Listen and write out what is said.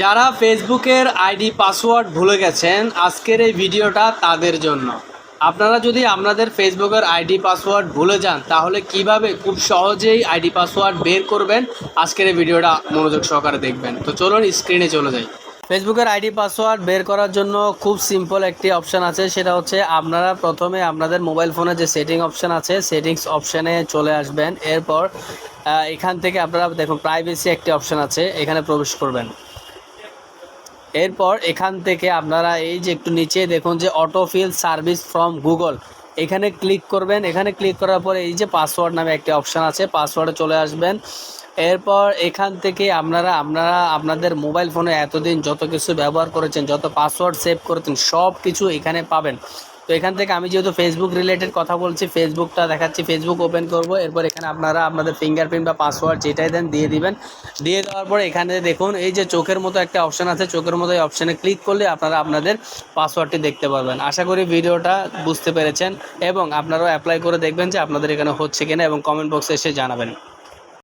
যারা ফেসবুকের ID, password ভুলে গেছেন, আজকের এই ভিডিওটা তাদের জন্য। আপনারা যদি আপনাদের ফেসবুকের আইডি, পাসওয়ার্ড ভুলে যান, তাহলে কীভাবে খুব সহজেই আইডি, পাসওয়ার্ড বের করবেন? আজকের এই ভিডিওটা মনোযোগ সহকারে দেখবেন। তো চলুন স্ক্রিনে চলে যাই। ফেসবুকের আইডি, পাসওয়ার্ড বের করার জন্য খুব সিম্পল একটি অপশান আছে। সেটা হচ্ছে আপনারা প্রথমে আপনাদের মোবাইল ফোনে যে সেটিং অপশান আছে সেটিংস অপশানে চলে আসবেন। এরপর এখান থেকে আপনারা দেখুন প্রাইভেসি একটি অপশান আছে। এখানে প্রবেশ করবেন। এরপর এখান থেকে আপনারা এই যে একটু নিচে দেখুন যে অটোফিল সার্ভিস ফ্রম গুগল এখানে ক্লিক করবেন। এখানে ক্লিক করার পরে এই যে পাসওয়ার্ড নামে একটি অপশান আছে পাসওয়ার্ডে চলে আসবেন। এরপর এখান থেকে আপনারা আপনারা আপনাদের মোবাইল ফোনে এতদিন যত কিছু ব্যবহার করেছেন, যত পাসওয়ার্ড সেভ করেছেন সব কিছু এখানে পাবেন। তো এখান থেকে আমি যেহেতু ফেসবুক রিলেটেড কথা বলছি ফেসবুকটা দেখাচ্ছি ফেসবুক ওপেন করব। এরপর এখানে আপনারা আপনাদের ফিঙ্গারপ্রিন্ট বা পাসওয়ার্ড যেটাই দেন দিয়ে দিবেন। দিয়ে দেওয়ার পরে এখানে দেখুন, এই যে চোখের মতো একটা অপশান আছে, চোখের মতো এই অপশানে ক্লিক করলে আপনারা আপনাদের পাসওয়ার্ডটি দেখতে পারবেন। আশা করি ভিডিওটা বুঝতে পেরেছেন এবং আপনারাও অ্যাপ্লাই করে দেখবেন যে আপনাদের এখানে হচ্ছে কিনা এবং কমেন্ট বক্সে এসে জানাবেন।